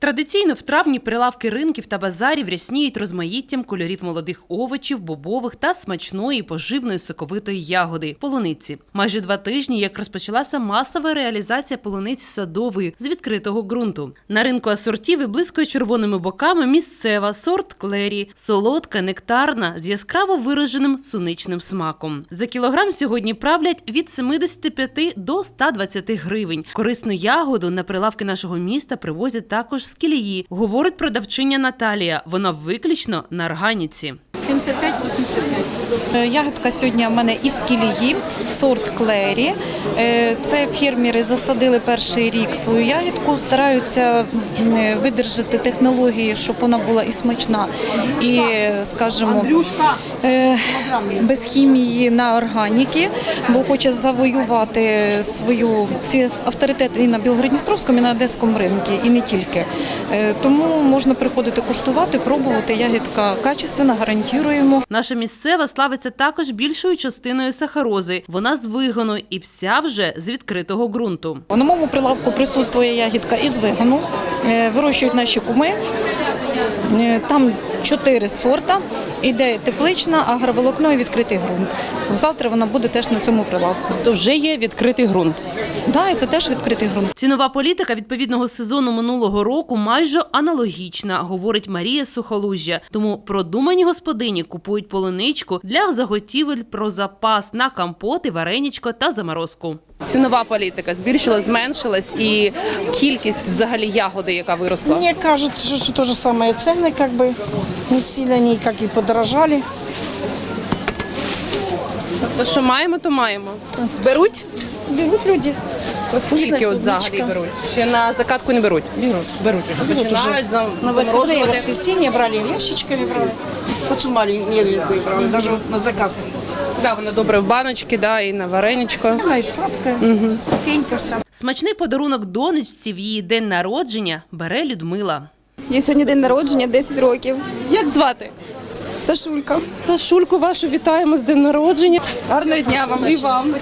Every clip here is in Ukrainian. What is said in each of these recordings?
Традиційно в травні прилавки ринків та базарів рясніють розмаїттям кольорів молодих овочів, бобових та смачної поживної соковитої ягоди полуниці. Майже два тижні, як розпочалася масова реалізація полуниць садової з відкритого ґрунту. На ринку асортів і близько червоними боками місцева сорт клері, солодка, нектарна з яскраво вираженим суничним смаком. За кілограм сьогодні правлять від 75 до 120 гривень. Корисну ягоду на прилавки нашого міста привозять також з кілії, говорить продавчиня Наталія. Вона виключно на органіці. 75-85. Е, Ягодка сьогодні в мене із кілії, сорт клері. Е, Це фермери засадили перший рік свою ягідку, стараються видержати технології, щоб вона була і смачна, і, скажімо, е, без хімії на органіки, бо хоче завоювати свою свій авторитет і на Білгородністровському, і на Одеському ринку, і не тільки. Е, Тому можна приходити куштувати, пробувати. Ягідка качественна, гарантуємо. Наша місцева славиться також більшою частиною сахарози. Вона з вигону і вся вже з відкритого ґрунту. На моєму прилавку присутствує ягідка із вигану. Е, Вирощують наші куми. Е, Там чотири сорта. Іде теплична, агроволокно і відкритий ґрунт. Завтра вона буде теж на цьому прилавку. То вже є відкритий ґрунт. Да, і це теж відкритий ґрунт. Цінова політика відповідного сезону минулого року майже аналогічна, говорить Марія Сухолужжя. Тому продумані господині купують полуничку для заготівель про запас на компоти, вареничко та заморозку. цінова політика збільшилась, зменшилась і кількість взагалі ягоди, яка виросла. Мне кажется, что то же самое цены, как бы не сильно они как подорожали. То, що маємо, то маємо. Беруть? Берут люди. Скільки от взагалі беруть? Ще на закатку не беруть? Беруть. Беруть уже. Беруть Починають уже. за На выходные, заморожувати. воскресенье брали, ящичками брали. Оцу маленькую брали, даже вот на заказ. Да, воно добре в баночки, да, і на вареничко. Она и сладкая, сухенькая вся. Смачний подарунок донечці в її день народження бере Людмила. Їй сьогодні день народження, 10 років. Як звати? Сашулька. Сашульку вашу вітаємо з день народження. Гарного дня вам. І вам.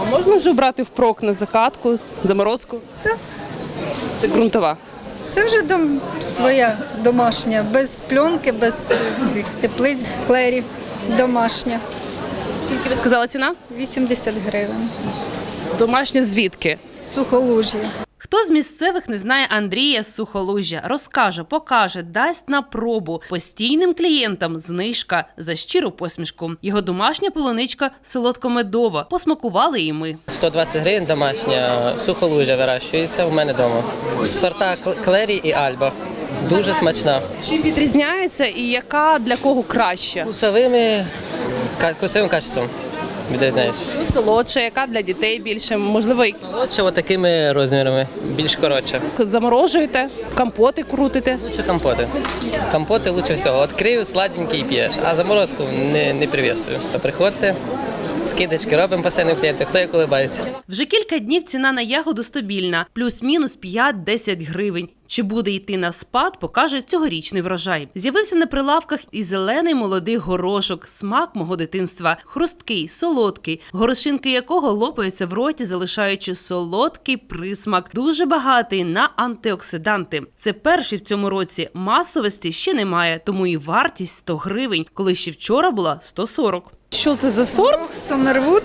А можна вже брати впрок на закатку, заморозку? Так. Це ґрунтова. Це вже дом своя домашня, без пленки, без цих теплиць, клері. Домашня. Скільки ви сказала ціна? 80 гривень. Домашня звідки? Сухолужі. Хто з місцевих не знає Андрія з Сухолужжя, розкаже, покаже, дасть на пробу постійним клієнтам знижка за щиру посмішку. Його домашня полуничка солодкомедова. Посмакували і ми. 120 гривень домашня сухолужя вирощується у мене вдома. Сорта Кл- Клері і Альба. Дуже смачна. Чим відрізняється і яка для кого краще? Вкусовими, ка- вкусовим качеством відрізняється. Що солодше, яка для дітей більше, можливо, і Молодше отакими розмірами, більш коротше. заморожуєте, компоти крутите. Лучше компоти. Компоти лучше всього. Відкрию сладенький і п'єш, а заморозку не, не привістую. Приходьте, скидочки робимо постійно клієнти, хто як улибається. Вже кілька днів ціна на ягоду стабільна, плюс-мінус 5-10 гривень. Чи буде йти на спад, покаже цьогорічний врожай. З'явився на прилавках і зелений молодий горошок, смак мого дитинства, хрусткий, солодкий, горошинки якого лопаються в роті, залишаючи солодкий присмак, дуже багатий на антиоксиданти. Це перший в цьому році. Масовості ще немає, тому і вартість 100 гривень, коли ще вчора була 140. Що це за сорт? Сомервуд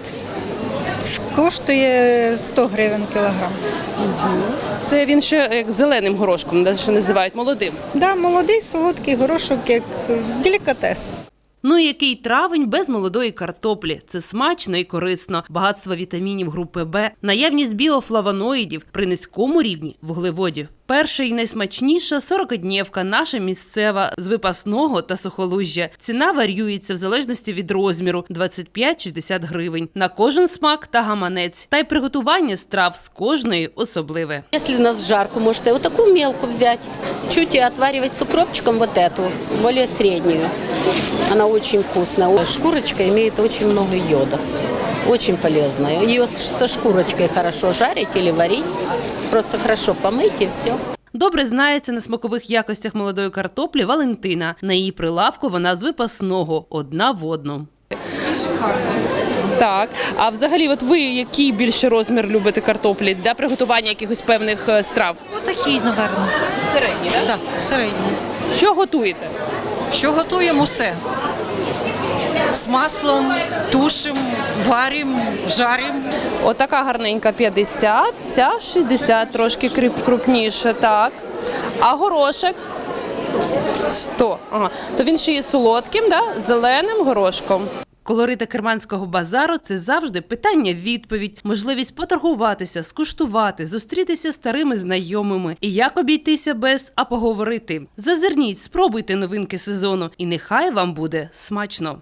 коштує 100 гривень кілограм. Це він ще як зеленим горошком, навіть ще називають молодим. Да, молодий солодкий горошок, як делікатес. Ну і який травень без молодої картоплі. Це смачно і корисно. Багатство вітамінів групи Б, наявність біофлавоноїдів при низькому рівні вуглеводів. Перша і найсмачніша 40-днівка наша місцева з випасного та сухолужжя. Ціна варіюється в залежності від розміру 25-60 гривень на кожен смак та гаманець. Та й приготування страв з кожної особливе. У нас жарко, можете вот такую мелку взять, чуть и отваривать с укропчиком вот эту, более среднюю. Она очень вкусная. Шкурочка имеет очень много йода. Очень полезная. Ее со шкурочкой хорошо жарить или варить. Просто хорошо помыть и все. Добре знається на смакових якостях молодої картоплі Валентина. На її прилавку вона з випасного одна в одну. Так. А взагалі, от ви який більше розмір любите картоплі для приготування якихось певних е, страв? Отакий, напевно. Середній, так? Так, середній. Що готуєте? Що готуємо все? З маслом, тушимо, варимо, жаримо. Отака гарненька 50, ця 60, трошки крупніше, так. А горошек? 100. Ага. То він ще є солодким, да? зеленим горошком. Колорити керманського базару це завжди питання-відповідь, можливість поторгуватися, скуштувати, зустрітися з старими знайомими. І як обійтися без, а поговорити. Зазирніть, спробуйте новинки сезону, і нехай вам буде смачно.